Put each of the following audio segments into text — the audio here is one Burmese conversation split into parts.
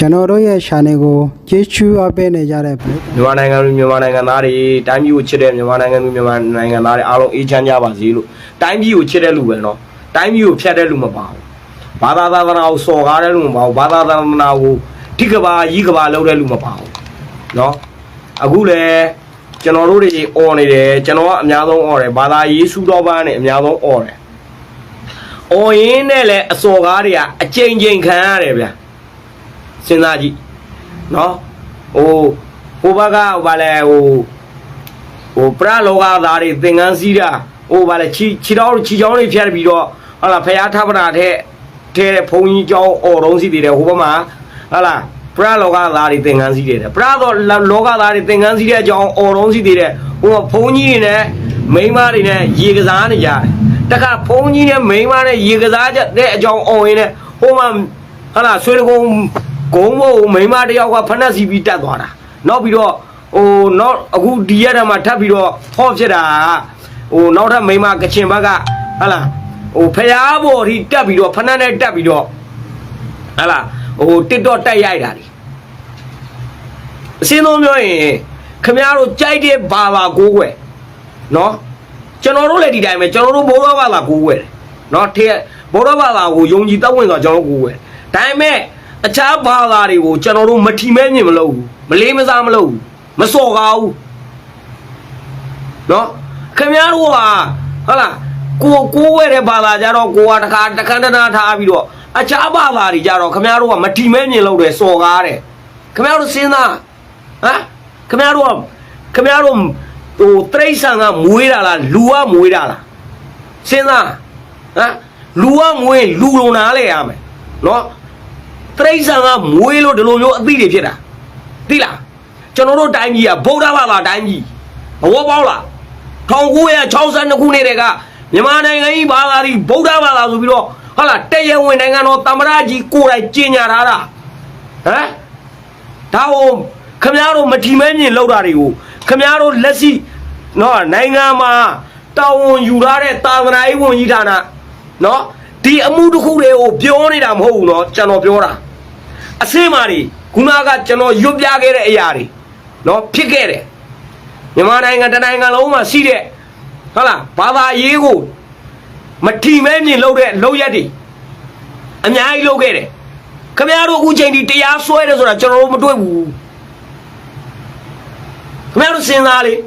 ကျွန်တော်တို့ရဲ့ channel ကိုကျေးဇူးအပ်ပေးနေကြတဲ့မြန်မာနိုင်ငံလူမြန်မာနိုင်ငံသားတွေတိုင်းပြည်ကိုချစ်တဲ့မြန်မာနိုင်ငံလူမြန်မာနိုင်ငံသားတွေအားလုံးအေးချမ်းကြပါစေလို့တိုင်းပြည်ကိုချစ်တဲ့လူပဲနော်တိုင်းပြည်ကိုဖျက်တဲ့လူမပါဘူးဘာသာသာသနာကိုစော်ကားတဲ့လူမပါဘူးဘာသာသာသနာကိုထိကဘာကြီးကဘာလုပ်တဲ့လူမပါဘူးနော်အခုလည်းကျွန်တော်တို့တွေအော်နေတယ်ကျွန်တော်ကအများဆုံးအော်တယ်ဘာသာရေးစုတော်ပန်းနဲ့အများဆုံးအော်တယ်အော်ရင်းနဲ့လည်းအစော်ကားတွေကအကြိမ်ကြိမ်ခံရတယ်ဗျာ စဉ်းစားကြည့်နော်ဟိုဟိုဘက်ကဟိုဘာလဲဟိုဟိုပရလောကသားတွေသင်္ကန်းစီးတာဟိုဘာလဲခြေခြေတော်ခြေချောင်းတွေဖြတ်ပြီးတော့ဟာလာဖျားထပနာတဲ့ထဲတဲ့ဘုံကြီးကျောင်းအော်တုံးစီတည်တယ်ဟိုဘက်မှာဟာလာပရလောကသားတွေသင်္ကန်းစီးတယ်ပရသောလောကသားတွေသင်္ကန်းစီးတဲ့အကြောင်းအော်တုံးစီတည်တယ်ဟိုဘုံကြီးတွေနဲ့မိန်းမတွေနဲ့ရေကစားနေကြတယ်တခါဘုံကြီးနဲ့မိန်းမနဲ့ရေကစားတဲ့အကြောင်းအော်ရင်းနဲ့ဟိုမှာဟာလာဆွေးတကုံး ဂုံဘုံမိန်းမတယောက်ကဖက်နှက်စီပြီးတက်သွားတာနောက်ပြီးတော့ဟိုနောက်အခုဒီရက်ထဲမှာထပ်ပြီးတော့ဖော့ဖြစ်တာကဟိုနောက်ထပ်မိန်းမကချင်ဘက်ကဟလာဟိုဖျားပေါ်ထိတက်ပြီးတော့ဖနက်နဲ့တက်ပြီးတော့ဟလာဟိုတစ်တော့တက်ရိုက်တာဒီအစင်းသုံးပြောရင်ခမရတို့ကြိုက်တဲ့ဘာဘာကိုးကွယ်နော်ကျွန်တော်တို့လည်းဒီတိုင်းပဲကျွန်တော်တို့ဘိုးတော်ဘာသာကိုးကွယ်တယ်နော်ထဲဘိုးတော်ဘာသာကိုယုံကြည်တောက်ဝင်ဆိုကျွန်တော်တို့ကိုးကွယ်ဒါပေမဲ့ အခြားဘာသာတွေကိုကျွန်တော်တို့မထီမဲမြင်မလုပ်ဘူးမလေးမစားမလုပ်ဘူးမစော်ကားဘူးနော်ခင်ဗျားတို့ဟာဟုတ်လားကိုကိုးဝဲတဲ့ဘာသာကြတော့ကိုကတခါတခန်းတနာထားပြီးတော့အခြားဘာသာတွေကြတော့ခင်ဗျားတို့ကမထီမဲမြင်လို့တယ်စော်ကားတယ်ခင်ဗျားတို့စဉ်းစားဟမ်ခင်ဗျားတို့ကခင်ဗျားတို့ဟိုတရိษံကမွေးတာလားလူကမွေးတာလားစဉ်းစားဟမ်လူကမွေးလူလုံနာလေရမယ်နော် တရိษံကမွေးလို့ဒီလိုမျိုးအသိတွေဖြစ်တာသိလားကျွန်တော်တို့တိုင်းပြည်ကဗုဒ္ဓဘာသာတိုင်းပြည်ဘဝပေါက်လား1962ခုနှစ်တည်းကမြန်မာနိုင်ငံကြီးဘာသာကြီးဗုဒ္ဓဘာသာဆိုပြီးတော့ဟာလာတရားဝင်နိုင်ငံတော်တမရကြီးကိုယ်တိုင်ကြေညာထားတာဟမ်ဒါဟိုခမည်းတော်မထီမဲမြင်လောက်တာတွေကိုခမည်းတော်လက်ရှိနော်နိုင်ငံမှာတာဝန်ယူထားတဲ့တာဝနာရေးဝန်ကြီးဌာနနော်ဒီအမှုတစ်ခုတွေကိုပြောနေတာမဟုတ်ဘူးနော်ကျွန်တော်ပြောတာ အစင်းမာတွေခုနကကျွန်တော်ရွတ်ပြခဲ့တဲ့အရာတွေနော်ဖြစ်ခဲ့တယ်မြန်မာနိုင်ငံတစ်နိုင်ငံလုံးမှာရှိတဲ့ဟုတ်လားဘာသာရေးကိုမထီမဲမြင်လုပ်တဲ့လုပ်ရက်တွေအများကြီးလုပ်ခဲ့တယ်ခင်ဗျားတို့အခုချိန်ဒီတရားစွဲတယ်ဆိုတာကျွန်တော်တို့မတွေ့ဘူးခင်ဗျားတို့စဉ်းစားလေဟ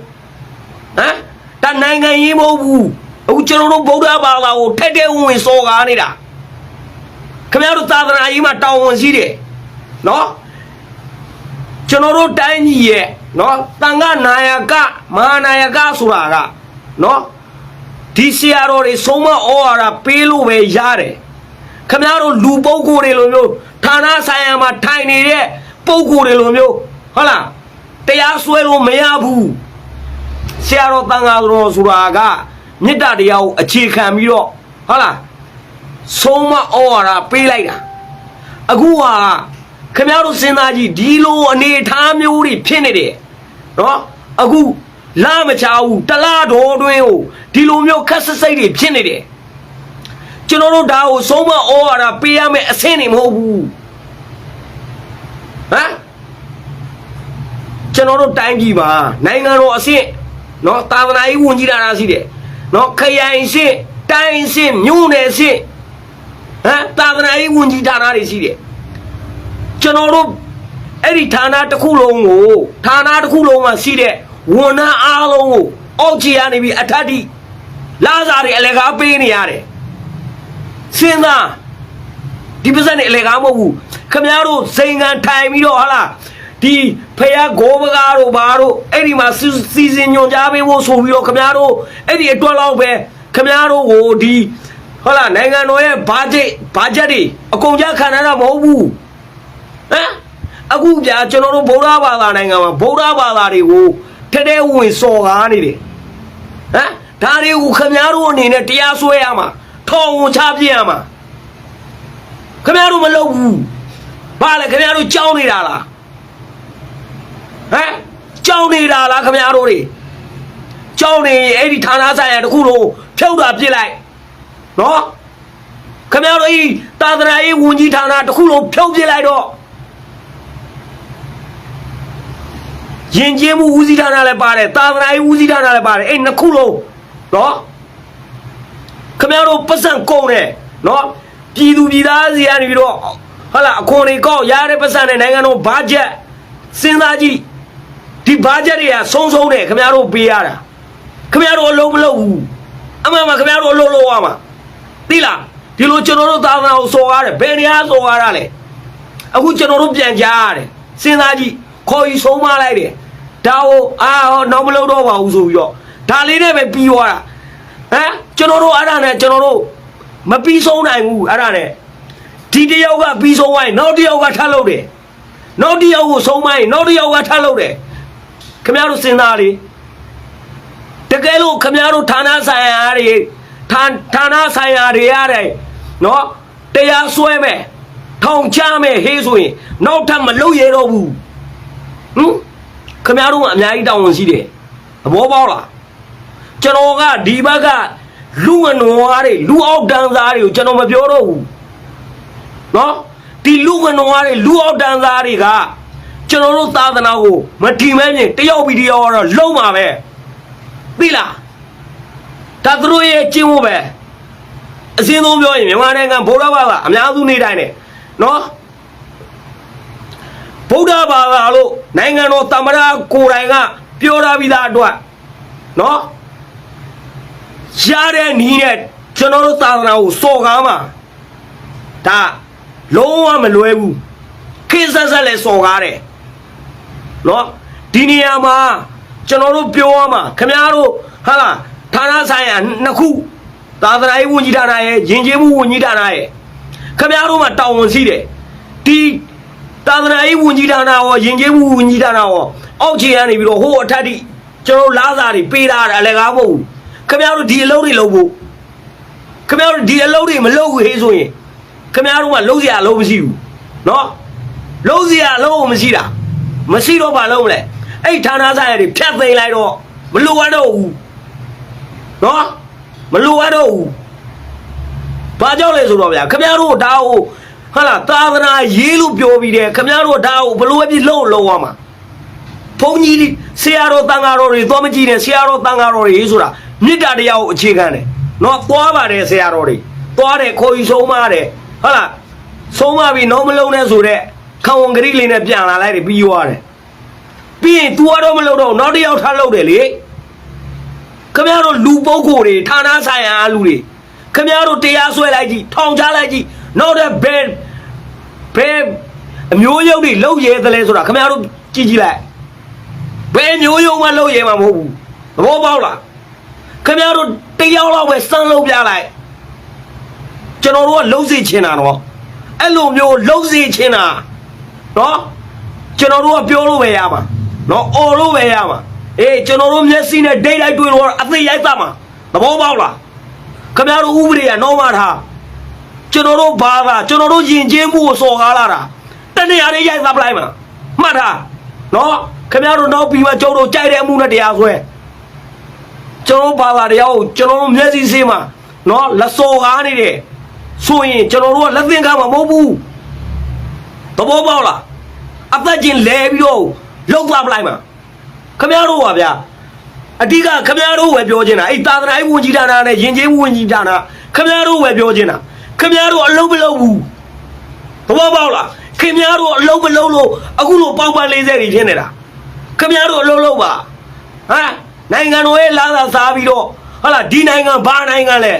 မ်ဒါနိုင်ငံရေးမဟုတ်ဘူးအခုကျွန်တော်တို့ဗုဒ္ဓဘာသာကိုထက်တဲ့ဝင်စော်ကားနေတာခင်ဗျားတို့သာသနာရေးမှာတောင်းဝန်ရှိတယ် နော်ကျွန်တော်တို့တိုင်းကြီးရဲ့နော်တန်ခနာယကမဟာနာယကဆိုတာကနော်ဒီဆရာတော်တွေဆုံးမဩဝါဒပေးလို့ပဲရတယ်ခမရတို့လူပုဂ္ဂိုလ်တွေလိုမျိုးဌာနဆိုင်ရာမှာထိုင်နေတဲ့ပုဂ္ဂိုလ်တွေလိုမျိုးဟုတ်လားတရားစွဲလို့မရဘူးဆရာတော်တန်ခါတော်ဆိုတာကမေတ္တာတရားကိုအခြေခံပြီးတော့ဟုတ်လားဆုံးမဩဝါဒပေးလိုက်တာအခုဟာ ခင်ဗျားတို့စဉ်းစားကြည့်ဒီလိုအနေအထားမျိုးတွေဖြစ်နေတယ်နော်အခုလာမချဘူးတလားတော်တွင်းကိုဒီလိုမျိုးခက်ဆစ်စိတ်တွေဖြစ်နေတယ်ကျွန်တော်တို့ဒါကိုဆုံးမဩဝါဒပေးရမယ်အဆင့်နေမဟုတ်ဘူးဟမ်ကျွန်တော်တို့တိုင်းပြည်မှာနိုင်ငံတော်အဆင့်နော်တာဝနာရေးဝန်ကြီးဌာနရှိတယ်နော်ခရိုင်အဆင့်တိုင်းအဆင့်မြို့နယ်အဆင့်ဟမ်တာဝနာရေးဝန်ကြီးဌာနတွေရှိတယ် ကျွန်တော်တို့အဲ့ဒီဌာနတစ်ခုလုံးကိုဌာနတစ်ခုလုံးမှာရှိတဲ့ဝန်ထမ်းအားလုံးကိုအောက်ခြေကနေပြီးအထက်ထိလာစားတွေအလကားပေးနေရတယ်စဉ်းစားဒီပါစက်နေအလကားမဟုတ်ဘူးခမည်းတော်စိန်ခံထိုင်ပြီးတော့ဟာလားဒီဖယားဂိုးပကားတို့ဘာတို့အဲ့ဒီမှာစီစီစဉ်ညွန်ကြားပေးဖို့ဆိုပြီးတော့ခမည်းတော်အဲ့ဒီအတွက်လောက်ပဲခမည်းတော်ကိုဒီဟုတ်လားနိုင်ငံတော်ရဲ့ဘာဂျက်ဘာဂျက်တွေအကုန်ကြခံရတာမဟုတ်ဘူး ဟမ်အခုပြကျွန်တော်တို့ဗုဒ္ဓဘာသာနိုင်ငံမှာဗုဒ္ဓဘာသာတွေကိုထဲထဲဝင်စော်ကားနေတယ်ဟမ်ဒါတွေကိုခမည်းတော်အနေနဲ့တရားစွဲရမှာထောင်ဝင်ချပြရမှာခမည်းတော်မလုပ်ဘူးဘာလဲခမည်းတော်ကြောင်းနေတာလားဟမ်ကြောင်းနေတာလားခမည်းတော်တွေကြောင်းနေအဲ့ဒီဌာနဆိုင်ရာတစ်ခုလုံးဖြုတ်တာပြစ်လိုက်နော်ခမရတို့ဤသာသနာရေးဝန်ကြီးဌာနတစ်ခုလုံးဖြုတ်ပြလိုက်တော့ ယဉ်ကျေးမှုဦးစီးဌာနလည်းပါတယ်သာသနာရေးဦးစီးဌာနလည်းပါတယ်အဲ့နှစ်ခုလုံးနော်ခမရတို့ပတ်စံကုန်တယ်နော်ပြည်သူပြည်သားစီကနေပြီးတော့ဟာလာအခွန်တွေကောက်ရတဲ့ပတ်စံနဲ့နိုင်ငံတော်ဘာဂျက်စဉ်းစားကြည့်ဒီဘာဂျက်တွေကဆုံးဆုံးတယ်ခမရတို့ပေးရတာခမရတို့အလုံးမလုံးဘူးအမှန်မှခမရတို့အလုံးလုံးရမှာသိလားဒီလိုကျွန်တော်တို့သာသနာကိုစော်ကားတယ်ဘယ်နေရာစော်ကားတာလဲအခုကျွန်တော်တို့ပြန်ကြားရတယ်စဉ်းစားကြည့်ခေါ်ယူဆုံးမလိုက်တယ် ဒါဟိုအာဟောနောက်မလုပ်တော့ပါဘူးဆိုပြီးတော့ဒါလေးနဲ့ပဲပြီးသွားတာဟမ်ကျွန်တော်တို့အဲ့ဒါနဲ့ကျွန်တော်တို့မပြီးဆုံးနိုင်ဘူးအဲ့ဒါနဲ့ဒီတယောက်ကပြီးဆုံးသွားရင်နောက်တယောက်ကထပ်လုပ်တယ်နောက်တယောက်ကိုဆုံးမရင်နောက်တယောက်ကထပ်လုပ်တယ်ခင်ဗျားတို့စဉ်းစားလေတကယ်လို့ခင်ဗျားတို့ဌာနဆိုင်ရာတွေဌာဌာနဆိုင်ရာတွေရတယ်နော်တရားစွဲမယ်ထောင်ချမယ်ဟေးဆိုရင်နောက်ထပ်မလုပ်ရတော့ဘူးဟင် ခမရတို့ကအများကြီးတောင်းဝန်ရှိတယ်သဘောပေါက်လားကျွန်တော်ကဒီဘက်ကလူငနွားတွေလူအောက်တန်းသားတွေကိုကျွန်တော်မပြောတော့ဘူးနော်ဒီလူငနွားတွေလူအောက်တန်းသားတွေကကျွန်တော်တို့သာသနာကိုမထီမဲမြင်တယောက်ပြီးတယောက်ကတော့လုံးပါပဲသိလားဒါသူတို့ရဲ့ကျင့်ဝတ်ပဲအစင်းသုံးပြောရင်မြန်မာနိုင်ငံဗုဒ္ဓဘာသာအများစုနေတိုင်းနဲ့နော် ဗုဒ္ဓဘာသာလို့နိုင်ငံတော်တမရကိုယ်တိုင်ကပြောထားပြီးသားအတွက်နော်ရတဲ့နီးနဲ့ကျွန်တော်တို့သာသနာကိုစော်ကားမှာဒါလုံးဝမလွယ်ဘူးခေတ်ဆက်ဆက်လဲစော်ကားတယ်နော်ဒီနေရာမှာကျွန်တော်တို့ပြောရမှာခင်ဗျားတို့ဟာလားဌာနဆိုင်ရာနှစ်ခုသာသနာရေးဝန်ကြီးဌာနရဲ့ယဉ်ကျေးမှုဝန်ကြီးဌာနရဲ့ခမရတို့မှာတာဝန်ရှိတယ်ဒီ သာသနာရေးဝန်ကြီးဌာနရောယဉ်ကျေးမှုဝန်ကြီးဌာနရောအောက်ခြေကနေပြီးတော့ဟိုအထက်ထိကျွန်တော်လာစာတွေပေးတာအလည်းကားမဟုတ်ဘူးခမရတို့ဒီအလုပ်တွေလုပ်ဖို့ခမရတို့ဒီအလုပ်တွေမလုပ်ဘူးဟေးဆိုရင်ခမရတို့ကလုပ်စရာအလုပ်မရှိဘူးเนาะလုပ်စရာအလုပ်မရှိတာမရှိတော့ဘာလုပ်မလဲအဲ့ဌာနဆိုင်ရာတွေဖြတ်သိမ်းလိုက်တော့မလိုအပ်တော့ဘူး နော်မလိုအပ်တော့ဘူးဘာကြောင့်လဲဆိုတော့ဗျာခမရတို့ဒါကို ဟာလာသာသနာရေးလို့ပြောပြီးတယ်ခမရတို့ဒါကိုဘလို့ပဲပြီးလုံးလုံးရမှာဘုန်းကြီးဆရာတော်တန်ဃာတော်တွေသွားမကြည့်နဲ့ဆရာတော်တန်ဃာတော်တွေဆိုတာမေတ္တာတရားကိုအခြေခံတယ်နော်သွားပါတယ်ဆရာတော်တွေသွားတယ်ခေါ်ယူဆုံးမတယ်ဟာလာဆုံးမပြီးတော့မလုံးနဲ့ဆိုတော့ခံဝန်ဂရိလေးနဲ့ပြန်လာလိုက်တယ်ပြီးသွားတယ်ပြီးရင် तू ကတော့မလုံးတော့ဘူးနောက်တစ်ယောက်ထားလုပ်တယ်လေခမရတို့လူပုဂ္ဂိုလ်တွေဌာနဆိုင်ရာလူတွေခမရတို့တရားဆွဲလိုက်ကြည့်ထောင်ချလိုက်ကြည့် နောက်တဲ့ဘယ်ဘယ်အမျိုးရုပ်တွေလောက်ရဲသလဲဆိုတာခမရတို့ကြည့်ကြည့်လိုက်ဘယ်မျိုးရုပ်မှလောက်ရဲမှာမဟုတ်ဘူးသဘောပေါက်လားခမရတို့တယောက်လောက်ပဲစမ်းလုပ်ပြလိုက်ကျွန်တော်တို့ကလုံးစီချင်တာတော့အဲ့လိုမျိုးလုံးစီချင်တာနော်ကျွန်တော်တို့ကပြောလို့ပဲရမှာနော်អော်လို့ပဲရမှာအေးကျွန်တော်တို့မျက်စိနဲ့ဒိတ်လိုက်တွေ့လို့အသိရိုက်သမှာသဘောပေါက်လားခင်ဗျားတို့ဥပဒေကနောမထား ကျွန်တော်တို့ဘာသာကျွန်တော်တို့ယဉ်ကျေးမှုကိုစော်ကားလာတာတနေရာလေးရိုက်သပလိုက်မှာမှတ်ထားနော်ခင်ဗျားတို့နောက်ပြီးမှကျုပ်တို့ကြိုက်တဲ့အမှုနဲ့တရားဆွဲကျွန်တော်တို့ဘာသာတရားကိုကျွန်တော်တို့မျက်စိစေးမှာနော်လက်စော်ကားနေတယ်ဆိုရင်ကျွန်တော်တို့ကလက်သင်္ကားမှာမဟုတ်ဘူးသဘောပေါက်လားအသက်ချင်းလဲပြီးတော့လောက်သွားပလိုက်မှာခမရတို့ပါဗျာအဓိကခမရတို့ပဲပြောချင်တာအဲ့သာသနာ့ဝန်ကြီးဌာနနဲ့ယဉ်ကျေးမှုဝန်ကြီးဌာနခမရတို့ပဲပြောချင်တာ ခမရတို့အလုံးမလုံးဘူးသဘောပေါက်လားခင်ဗျားတို့အလုံးမလုံးလို့အခုလိုပေါက်ပန်း40တွေဖြစ်နေတာခင်ဗျားတို့အလုံးလုံးပါဟမ်နိုင်ငံတော်ရဲ့လာသာစားပြီးတော့ဟာလာဒီနိုင်ငံဘာနိုင်ငံလဲ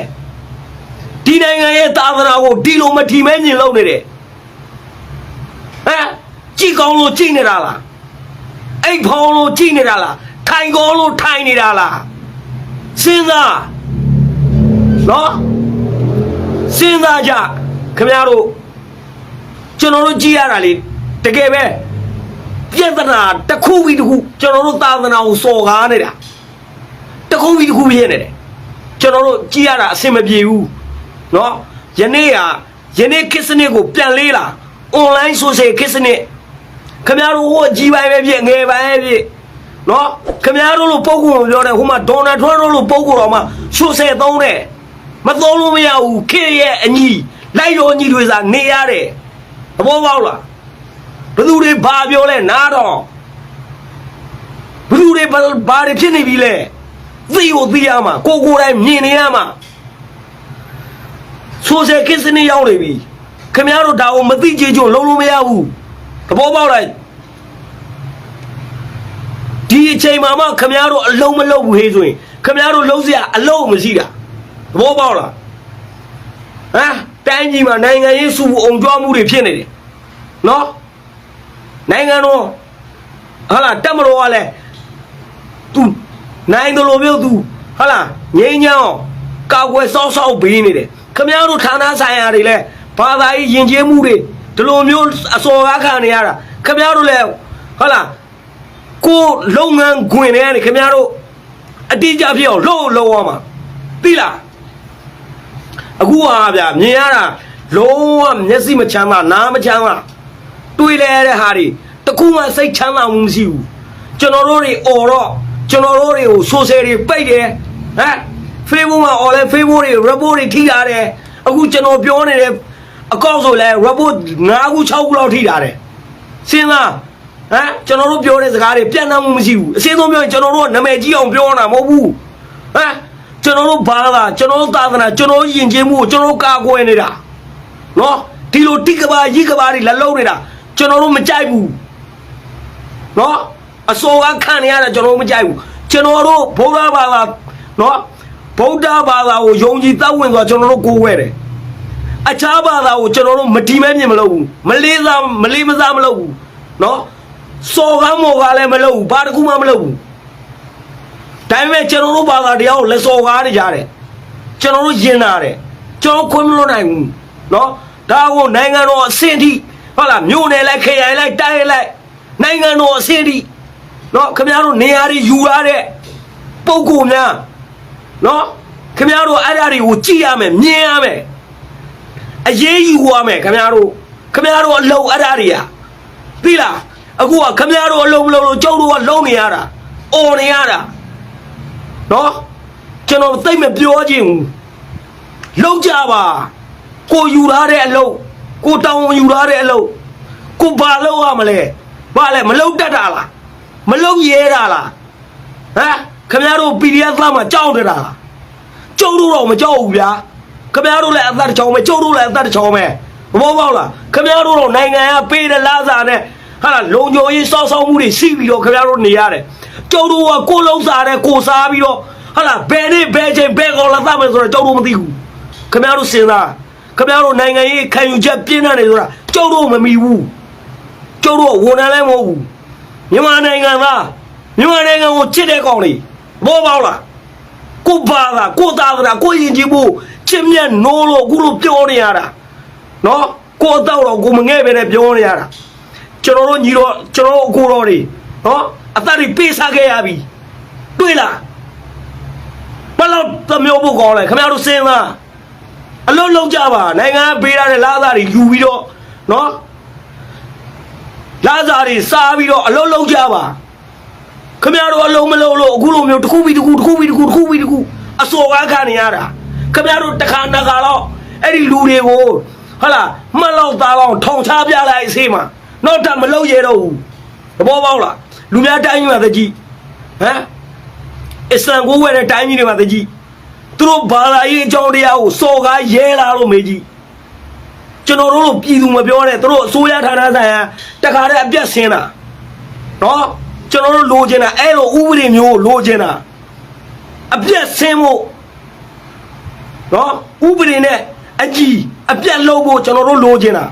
ဒီနိုင်ငံရဲ့သာသနာကိုဒီလိုမထီမဲမြင်လုပ်နေတယ်ဟမ်ကြည်ကောင်းလို့ကြည်နေတာလားအိတ်ဖောင်းလို့ကြည်နေတာလားထိုင်ကောင်းလို့ထိုင်နေတာလားစဉ်းစားနော် စဉ်းစားကြခင်ဗျားတို့ကျွန်တော်တို့ကြည်ရတာလေတကယ်ပဲပြဿနာတစ်ခုပြီးတစ်ခုကျွန်တော်တို့သာသနာကိုစော်ကားနေတာတစ်ခုပြီးတစ်ခုဖြစ်နေတယ်ကျွန်တော်တို့ကြည်ရတာအဆင်မပြေဘူးနော်ယနေ့ကယနေ့ခစ်စနစ်ကိုပြန်လေးလာ online social ခစ်စနစ်ခင်ဗျားတို့ဟိုအကြီးပိုင်းပဲဖြစ်ငယ်ပိုင်းပဲဖြစ်နော်ခင်ဗျားတို့လိုပုံကူလို့ပြောတယ်ဟိုမှာဒေါ်နယ်ထရန့်တို့လိုပုံကူတော်မှာ social သုံးတယ် မသုံးလို့မရဘူးခေတ်ရဲ့အညီလိုက်ရောညီတွေစားနေရတယ်သဘောပေါက်လားဘယ်သူတွေဘာပြောလဲနားတော့တွေဘာဘာတွေဖြစ်နေပြီလဲသိကိုသိရမှာကိုကိုယ်တိုင်မြင်နေရမှာဆိုဆယ်ကစ်စနေရောက်နေပြီခင်ဗျားတို့ဒါကိုမသိကြကြလုံးလုံးမရဘူးသဘောပေါက်လိုက်ဒီအချိန်မှာမှခင်ဗျားတို့အလုံးမလုံးဘူးဟေးဆိုရင်ခင်ဗျားတို့လုံးစရာအလုံးမရှိတာ သဘောပေါက်လားဟမ်တိုင်းကြီးမှာနိုင်ငံရေးစုအောင်ကြွားမှုတွေဖြစ်နေတယ်နော်နိုင်ငံတော်ဟာလာတက်မတော်ကလည်း तू နိုင်တယ်လို့ပြော तू ဟာလာငိမ့်ညောင်းကောက်ွယ်စောက်စောက်ဘေးနေတယ်ခမည်းတော်ဌာနဆိုင်ရာတွေလည်းဘာသာရေးယဉ်ကျေးမှုတွေဒီလိုမျိုးအစော်ကားခံနေရတာခမည်းတော်လည်းဟာလာကိုလုပ်ငန်းခွင်တွေကနေခမည်းတော်အတိအကျဖြစ်အောင်လှုပ်လှုပ်အောင်မှာသိလား အခုဟာဗျာမြင်ရတာလုံးဝမျက်စိမချမ်းသာနားမချမ်းသာတွေးလဲတဲ့ဟာတွေတခုမှစိတ်ချမ်းသာမှုမရှိဘူးကျွန်တော်တို့တွေអော်တော့ကျွန်တော်တို့တွေကိုဆိုဆယ်တွေပိတ်တယ်ဟမ် Facebook မှာអော်လဲ Facebook တွေ report တွေထိတာတယ်အခုကျွန်တော်ပြောနေတဲ့အကောင့်ဆိုလဲ report 9ခု6ခုလောက်ထိတာတယ်စဉ်းစားဟမ်ကျွန်တော်တို့ပြောတဲ့စကားတွေပြန့်နှံ့မှုမရှိဘူးအစင်းဆုံးပြောရင်ကျွန်တော်တို့ကနာမည်ကြီးအောင်ပြောတာမဟုတ်ဘူးဟမ် ကျွန်တော်တို့ဘာသာကျွန်တော်တို့သာသနာကျွန်တော်တို့ယဉ်ကျေးမှုကိုကျွန်တော်တို့ကာကွယ်နေတာနော်ဒီလိုတိကဘာရိကဘာတွေလက်လုံးနေတာကျွန်တော်တို့မကြိုက်ဘူးနော်အစောကခံနေရတာကျွန်တော်မကြိုက်ဘူးကျွန်တော်တို့ဗုဒ္ဓဘာသာနော်ဗုဒ္ဓဘာသာကိုယုံကြည်သက်ဝင်သွားကျွန်တော်တို့ကိုးဝဲတယ်အခြားဘာသာကိုကျွန်တော်တို့မတီးမဲမြင်မလုပ်ဘူးမလေးစားမလေးမစားမလုပ်ဘူးနော်စောကမ်းမော်ကလည်းမလုပ်ဘူးဘာတစ်ခုမှမလုပ်ဘူး ဒါပေမဲ့ကျွန်တော်တို့ဘာသာတရားကိုလက်စော်ကားနေကြတယ်ကျွန်တော်တို့ယဉ်နာတယ်ကျွန်တော်ခွင့်မလွတ်နိုင်ဘူးနော်ဒါကိုနိုင်ငံတော်အဆင့်ထိဟုတ်လားမြို့နယ်လိုက်ခရိုင်လိုက်တိုင်းလိုက် နိုင်ငံတော်အဆင့်အထိเนาะခင်ဗျားတို့နေရာတွေယူရတဲ့ပုံကိုများเนาะခင်ဗျားတို့အဲ့ဓာတွေကိုကြည့်ရမယ်မြင်ရမယ်အရေးယူရမယ်ခင်ဗျားတို့ခင်ဗျားတို့အလုံးအဲ့ဓာတွေကသိလားအခုကခင်ဗျားတို့အလုံးမလုံးလို့ကျုပ်တို့ကလုံးနေရတာអော်နေရတာ နော်ကျွန်တော်သိမပြောခြင်းဘူးလုံကြပါကိုယူထားတဲ့အလုပ်ကိုတောင်းယူထားတဲ့အလုပ်ကိုဘာလုပ်ရမလဲဘာလဲမလုံတတ်တာလားမလုံရဲတာလားဟမ်ခင်ဗျားတို့ PDF သားမှာကြောက်နေတာကျုပ်တို့တော့မကြောက်ဘူးဗျာခင်ဗျားတို့လည်းအသက်တစ်ချောင်းပဲကျုပ်တို့လည်းအသက်တစ်ချောင်းပဲမဟုတ်ပါဘူးလားခင်ဗျားတို့တော့နိုင်ငံကပေးတဲ့လာစားနဲ့ ဟာလာလုံခြုံရေးစောက်စောက်မှုတွေရှိပြီးတော့ခင်ဗျားတို့နေရတယ်ကျုပ်တို့ကကိုယ်လုံးစားတယ်ကိုယ်စားပြီးတော့ဟာလာဘယ်နေ့ဘယ်ချိန်ဘယ်ကောင်လာသမယ်ဆိုတော့ကျုပ်တို့မသိဘူးခင်ဗျားတို့စဉ်းစားခင်ဗျားတို့နိုင်ငံရေးခံယူချက်ပြင်းနေတယ်ဆိုတာကျုပ်တို့မမီဘူးကျုပ်တို့ကဝန်ထမ်းလည်းမဟုတ်ဘူးမြန်မာနိုင်ငံသားမြန်မာနိုင်ငံကိုချစ်တဲ့ကောင်လေးဘောပေါက်လားကိုပါလားကိုသားလားကိုရင်ကြီးဖို့ချစ်မြတ်နိုးလို့အခုလိုပြောနေရတာနော်ကိုအတော့တော့ကိုမငဲ့ပဲနဲ့ပြောနေရတာ ကျွန်တော်တို့ညီတော့ကျွန်တော်တို့အကိုတော်တွေနော်အသက်တွေပေးစားခဲ့ရပြီတွေ့လားဘယ်လောက်သမျိုးဖို့ကောင်းလဲခင်ဗျားတို့စဉ်းစားအလုံးလုံးကြပါနိုင်ငံကပေးရတဲ့လာသားတွေယူပြီးတော့နော်လာစားတွေစားပြီးတော့အလုံးလုံးကြပါခမရတို့အလုံးမလုံးလို့အခုလိုမျိုးတစ်ခုပြီးတစ်ခုတစ်ခုပြီးတစ်ခုတစ်ခုပြီးတစ်ခုအစော်ကားခံနေရတာခမရတို့တစ်ခါနှစ်ခါတော့အဲ့ဒီလူတွေကိုဟလာမှတ်လောက်သားလောက်ထောင်ချပြလိုက်အစေးမှာ နောက်တော့မလုံးရတော့ဘူးသဘောပေါက်လားလူများတိုင်းကြီးမှာတကြီးဟမ်အစ္စလမ်ကိုဝဲတဲ့တိုင်းကြီးတွေမှာတကြီးသူတို့ဘာသာရေးအကြောင်းတရားကိုစော်ကားရဲလာလို့မေးကြီးကျွန်တော်တို့ပြည်သူမပြောနဲ့သူတို့အစိုးရဌာနဆိုင်ရာတခါတည်းအပြတ်ဆင်းတာနော်ကျွန်တော်တို့လိုချင်တာအဲ့လိုဥပဒေမျိုးကိုလိုချင်တာအပြတ်ဆင်းဖို့နော်ဥပဒေနဲ့အကြီးအပြတ်လုပ်ဖို့ကျွန်တော်တို့လိုချင်တာ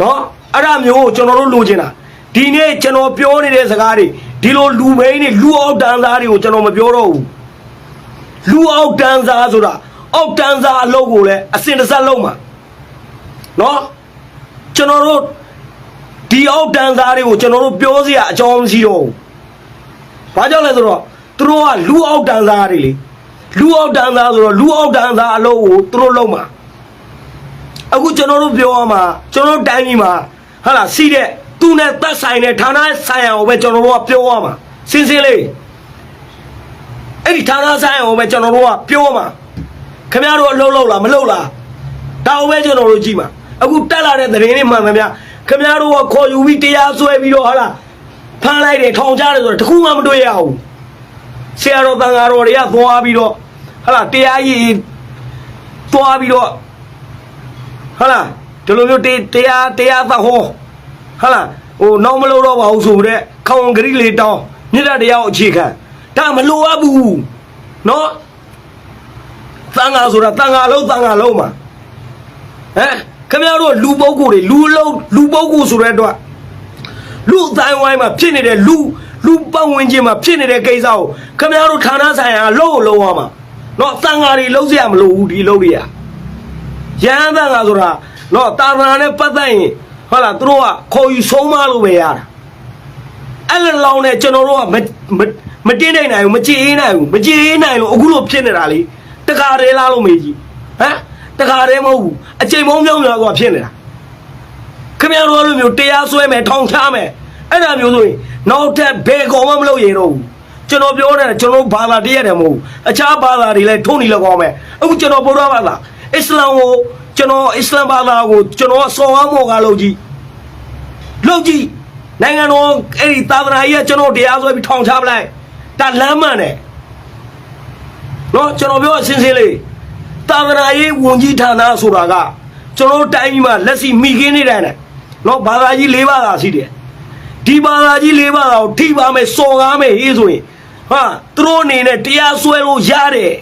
နော် အဲ့ဒါမျိုးကိုကျွန်တော်တို့လိုချင်တာဒီနေ့ကျွန်တော်ပြောနေတဲ့စကားတွေဒီလိုလူဘိန်းတွေလူအောက်တန်းသားတွေကိုကျွန်တော်မပြောတော့ဘူးလူအောက်တန်းသားဆိုတာအောက်တန်းသားအလုပ်ကိုလည်းအစင်တစ်စက်လုံးမှာနော်ကျွန်တော်တို့ဒီအောက်တန်းသားတွေကိုကျွန်တော်တို့ပြောစရာအကြောင်းမရှိတော့ဘူး။ဘာကြောင့်လဲဆိုတော့သူတို့ကလူအောက်တန်းသားတွေလေလူအောက်တန်းသားဆိုတော့လူအောက်တန်းသားအလုပ်ကိုသူတို့လုပ်မှာအခုကျွန်တော်တို့ပြောရမှာကျွန်တော်တို့တိုင်းပြည်မှာ ဟာလာစီးတဲ့သူနဲ့သက်ဆိုင်တဲ့ဌာနဆိုင်ရာကိုပဲကျွန်တော်တို့ကပြောရမှာစင်းစင်းလေးအဲ့ဒီဌာနဆိုင်ရာကိုပဲကျွန်တော်တို့ကပြောရမှာခင်ဗျားတို့အလုပ်လုပ်လားမလုပ်လားဒါအောင်ပဲကျွန်တော်တို့ကြည့်မှာအခုတက်လာတဲ့သတင်းတွေမှန်သမျှခင်ဗျားတို့ကခေါ်ယူပြီးတရားစွဲပြီးတော့ဟာလားဖမ်းလိုက်တယ်ထောင်ချတယ်ဆိုတော့တခုမှမတွေ့ရဘူးဆရာတော်တန်ဃာတော်တွေကသွားပြီးတော့ဟလာတရားကြီးသွားပြီးတော့ဟလာ ဒီလိုမျိုးတေတရားတရားသဟောဟလာဟိုနောက်မလို့တော့ပါဘူးဆိုတဲ့ခေါင်ဂရိလေးတောင်းမြစ်တရားကိုအခြေခံဒါမလိုအပ်ဘူးနော်တန်ဃာဆိုတာတန်ဃာလုံးတန်ဃာလုံးမှာဟမ်ခင်ဗျားတို့လူပုဂ္ဂိုလ်တွေလူလုံးလူပုဂ္ဂိုလ်ဆိုတဲ့အတွက် လူအတိုင်းဝိုင်းမှာဖြစ်နေတဲ့လူလူပတ်ဝန်းကျင်မှာဖြစ်နေတဲ့ကိစ္စကိုခင်ဗျားတို့ဌာနဆိုင်ရာလုံးလုံးရမှာเนาะတန်ဃာတွေလုံးเสียမလို့ဘူးဒီလုံးတွေကရဟန်းတန်ဃာဆိုတာ နော်တာသနာနဲ့ပတ်သက်ရင်ဟုတ်လားသူတို့ကခေါ်ယူဆုံးမလို့ပဲရတာအဲ့လိုလောင်းနေကျွန်တော်တို့ကမတင်းနိုင်နိုင်ဘူးမကြည်အေးနိုင်ဘူးမကြည်အေးနိုင်လို့အခုလိုဖြစ်နေတာလေတကာရဲလားလို့မေးကြည့်ဟမ်တကာရဲမဟုတ်ဘူးအချိန်မုံမြောင်းမြောင်းကဖြစ်နေတာခင်ဗျားတို့လိုမျိုးတရားစွဲမယ်ထောင်ချမယ်အဲ့ဒါမျိုးဆိုရင်နောက်ထပ်ဘယ်ကောင်မှမလုပ်ရတော့ဘူးကျွန်တော်ပြောတယ်ကျွန်တော်ဘာသာတည့်ရတယ်မဟုတ်ဘူးအခြားဘာသာတွေလည်းထုံနေလောက်ကောင်းမယ်အခုကျွန်တော်ဗုဒ္ဓဘာသာအစ္စလာမ်ကို ကျွန်တော်အစ္စလာမ်ဘာသာကိုကျွန်တော်ဆော်အောင်မော်ကလုပ်ကြည့်လုပ်ကြည့်နိုင်ငံတော်အဲ့ဒီသာသနာကြီးကကျွန်တော်တရားစွဲပြီးထောင်ချပလိုက်ဒါလမ်းမှန်တယ်နော်ကျွန်တော်ပြောအစင်းစင်းလေးသာသနာရေးဝန်ကြီးဌာနဆိုတာကကျွန်တော်တို့တိုင်းပြည်မှာလက်စီမိခင်းနေတယ်နဲ့နော်ဘာသာကြီး၄ပါးသာရှိတယ်ဒီဘာသာကြီး၄ပါးသာကိုထိပါမယ်စော်ကားမယ်ဟေးဆိုရင်ဟာသူတို့အနေနဲ့တရားစွဲလို့ရတယ်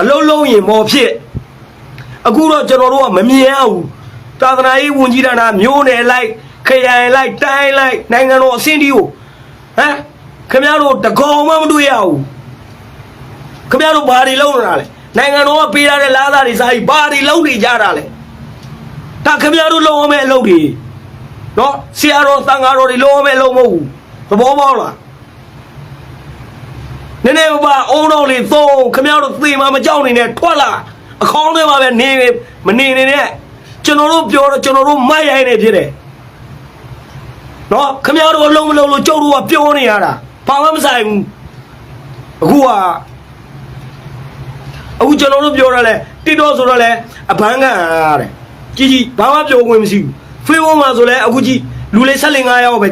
အလုံးလုံးရင်မော်ဖြစ် အခုတော့ကျွန်တော်တို့ကမမြင်ရဘူးသာသနာရေးဝန်ကြီးဌာနမျိုးနယ်လိုက်ခရိုင်လိုက်တိုင်းလိုက်နိုင်ငံတော်အဆင့်တီးကိုဟမ်ခင်ဗျားတို့တကောင်မှမတွေ့ရဘူးခင်ဗျားတို့ဘာတွေလုပ်နေတာလဲနိုင်ငံတော်ကပေးရတဲ့လားသားတွေစားပြီးဘာတွေလုပ်နေကြတာလဲဒါခင်ဗျားတို့လုပ်ရမယ့်အလုပ်တွေနော်ဆရာတော်တန်ဃာတော်တွေလုပ်ရမယ့်အလုပ်မဟုတ်ဘူးသဘောပေါက်လားနည်းနည်းပါအုံတော်လေးသုံးခင်ဗျားတို့သေမှာမကြောက်နေနဲ့ထွက်လာ အခေါင်းထဲမှာပဲနေမနေနေနဲ့ကျွန်တော်တို့ပြောတော့ကျွန်တော်တို့မိုက်ရိုင်းနေဖြစ်တယ်နော်ခင်ဗျားတို့အလုံးမလုံးလို့ကျုပ်တို့ကပြောနေရတာဘာမှမဆိုင်ဘူးအခုကအခုကျွန်တော်တို့ပြောရလဲတစ်တော့ဆိုတော့လဲအဘန်းကန်တဲ့ကြီးကြီးဘာမှပြောခွင့်မရှိဘူးဖေးဝမှာဆိုလဲအခုကြီးလူလေးဆက်လင်9ယောက်ပဲ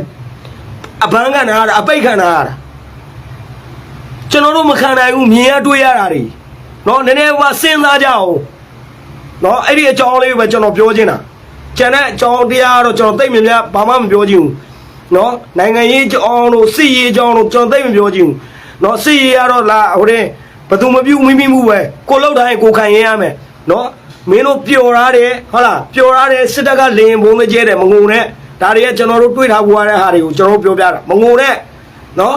အဘန်းကန်တာအပိတ်ခံတာရတာကျွန်တော်တို့မခံနိုင်ဘူးမြင်ရတွေ့ရတာတွေ နော်နည်းနည်းဟိုစဉ်းစားကြအောင်နော်အဲ့ဒီအကြောင်းလေးပဲကျွန်တော်ပြောချင်တာကျန်တဲ့အကြောင်းတရားကတော့ကျွန်တော်သိမ့်မြင်များဘာမှမပြောချင်ဘူးနော်နိုင်ငံရေးအကြောင်းတို့စစ်ရေးအကြောင်းတို့ကျွန်တော်သိမ့်မပြောချင်ဘူးနော်စစ်ရေးကတော့လာဟိုတဲ့ဘသူမပြုတ်မိမိမှုပဲကိုလောက်တိုင်းကိုခံရရမယ်နော်မင်းတို့ပျော်ထားတယ်ဟုတ်လားပျော်ထားတယ်စစ်တပ်ကလင်းဘုံမကျဲတယ်မငုံနဲ့ဒါတွေကကျွန်တော်တို့တွေးထားဖို့ရတဲ့ဟာတွေကိုကျွန်တော်တို့ပြောပြတာမငုံနဲ့နော်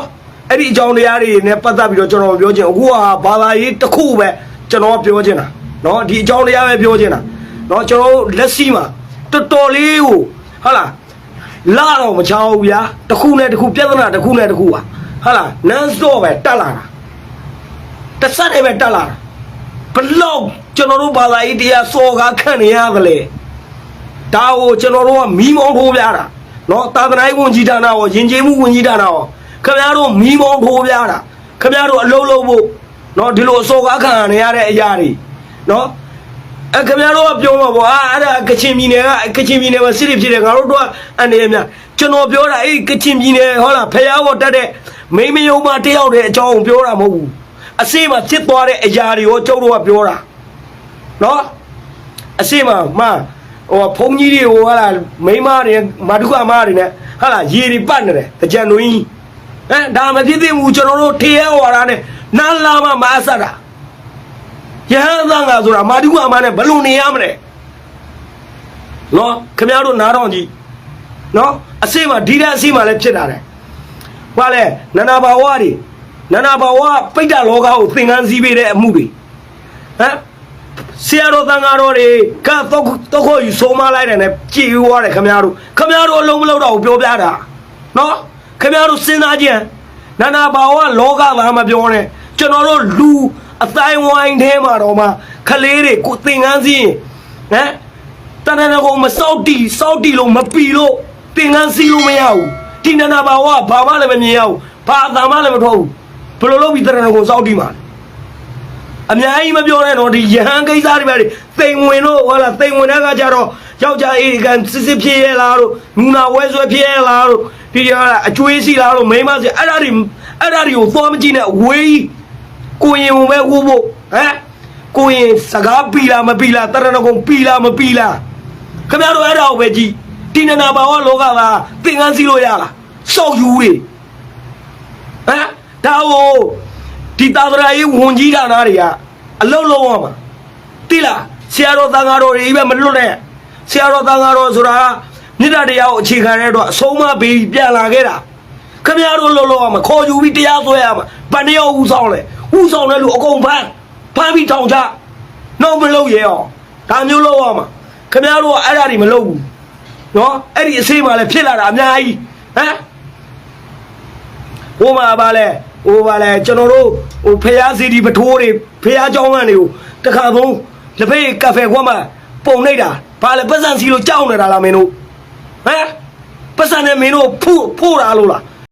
အဲ့ဒီအကြောင်းတရားတွေနဲ့ပတ်သက်ပြီးတော့ကျွန်တော်ပြောချင်အခုကဘာသာရေးတစ်ခုပဲကျွန်တော်ပြောချင်တာနော်ဒီအကြောင်းတရားပဲပြောချင်တာနော်ကျွန်တော်တို့လက်ရှိမှာတော်တော်လေးကိုဟုတ်လားလာတော့မချောင်းဘူးဗျာတစ်ခုနဲ့တစ်ခုပြဿနာတစ်ခုနဲ့တစ်ခုပါဟုတ်လားနန်းစော့ပဲတက်လာတာ တစ်ဆက်တည်းပဲတက်လာတာဘလောက်ကျွန်တော်တို့ဘာသာရေးတရားစော်ကားခံနေရသလဲဒါကိုကျွန်တော်တို့ကမီးမောင်းထိုးပြတာเนาะသာသနာ့ဝန်ကြီးဌာနရောယဉ်ကျေးမှုဝန်ကြီးဌာနရော ခမရတို့မီးပုံးဖိုးပြတာခမရတို့အလုံးလုံးဖို့နော်ဒီလိုအစောကားခံနေရတဲ့အရာတွေနော်အခင်ဗျားတို့ကပြောမှာပေါ့အာအဲ့ဒါကချင်ပြည်နယ်ကကချင်ပြည်နယ်မှာစစ်တွေဖြစ်တယ်ငါတို့တော့အန်တရယ်များကျွန်တော်ပြောတာအေးကချင်ပြည်နယ်ဟုတ်လားဖះဘောတက်တဲ့မိမယုံမတယောက်တဲ့အကြောင်းကိုပြောတာမဟုတ်ဘူးအစိမ့်မှာဖြစ်သွားတဲ့အရာတွေရောကျုပ်တို့ကပြောတာနော်အစိမ့်မှာမဟိုဖုန်ကြီးတွေဟိုဟာမိမတွေမာဒုကမာတွေနဲ့ဟာလားရေတွေပတ်နေတယ်ကြံတွင်းကြီး မ်ဒါမဖြစ်သေးဘူးကျွန်တော်တို့ထေရဝါဒနဲ့နားလာမှမအဆက်တာယဟန်သံဃာဆိုတာမာတုကမားနဲ့ဘယ်လိုနေရမလဲနော်ခင်ဗျားတို့နားတော်ကြည့်နော်အစေးမှာဒီတဲ့အစေးမှာလည်းဖြစ်တာတယ်ဘာလဲနန္ဒဘာဝတွေနန္နာဘာဝပိဋကလောကကိုသင်္ကန်းစည်းပေးတဲ့အမှုတွေဟမ်ဆရာတော်တန်ဃာတော်တွေကတော့တော့ခေါ်ယူဆုံးမလိုက်တယ်နဲ့ကြည်ယူရတယ်ခမများတို့ခမများတို့အလုံးမလုံးတော့ဘူးပြောပြတာနော် ခမများတို့စဉ်းစားကြည့်နန္နာဘာဝလောကသားမပြောနဲ့ကျွန်တော်တို့လူအတိုင်းဝိုင်းထဲမှာတော့မှခလေးတွေကိုသင်္ကန်းစည်းရင်ဟမ်တဏ္ဍာကိုမစောက်တီစောက်တီလို့မပီလို့သင်္ကန်းစည်းလို့မရဘူးဒီနန္နာဘာဝဘာမှလည်းမမြင်ရဘူးဘာအသာမှလည်းမထွက်ဘူးဘယ်လိုလုပ်ပြီးတရဏဂုံစောက်တီမှာလဲဟ အများကြီးမပြောနဲ့တော့ဒီရဟန်းကိစ္စတွေပဲတိမ်ဝင်တို့ဟုတ်လားတိမ်ဝင်တဲ့ကကြတော့ယောက်ျားအေးကန်စစ်စစ်ဖြစ်ရလားတို့နူနာဝဲဆွဲဖြစ်ရလားတို့ဒီရအကျွေးစီလားတို့မိန်းမစီအဲ့ဒါတွေအဲ့ဒါတွေကိုသွားမကြည့်နဲ့ဝေးကိုရင်ဝင်ပဲဥဖို့ဟမ်ကိုရင်စကားပီလားမပီလားတရဏဂုံပီလားမပီလားခင်ဗျားတို့အဲ့ဒါကိုပဲကြည့်ဒီနနာဘာဝလောကပါသင်္ကန်းစီလို့ရလားစောက်ယူတွေဟမ်ဒါဟို ဒီသာသနာရေးဝန်ကြီးဌာနတွေကအလုံးလုံးအောင်မှာတိလားဆရာတော်သံဃာတော်တွေပဲမလွတ်နဲ့ဆရာတော်သံဃာတော်ဆိုတာမြစ်တာတရားကိုအခြေခံတဲ့အတွက်အဆုံးမပေးပြန်လာခဲ့တာခမရတို့လုံးလုံးအောင်မှာခေါ်ယူပြီးတရားဆွဲရမှာဗန်နေရောဦးဆောင်လဲဦးဆောင်တဲ့လူအကုန်ဖမ်းဖမ်းပြီးထောင်ချတော့မလုပ်ရအောင်ဒါမျိုးလုပ်အောင်မှာခမရတို့ကအဲ့ဒါတွေမလုပ်ဘူးနော်အဲ့ဒီအစေးမှလည်းဖြစ်လာတာအများကြီးဟမ်ဟိုမှာပါလဲ ဟိုပါလဲကျွန်တော်တို့ဟိုဖះစီဒီပထိုးတွေဖះเจ้าကန်တွေကိုတခါသုံးလက်ဖေးကဖဲခွက်မှာပုံနေတာဘာလဲပတ်စံစီလို့ကြောက်နေတာလားမင်းတို့ဟမ်ပတ်စံနဲ့မင်းတို့ဖို့ဖို့တာလို့လား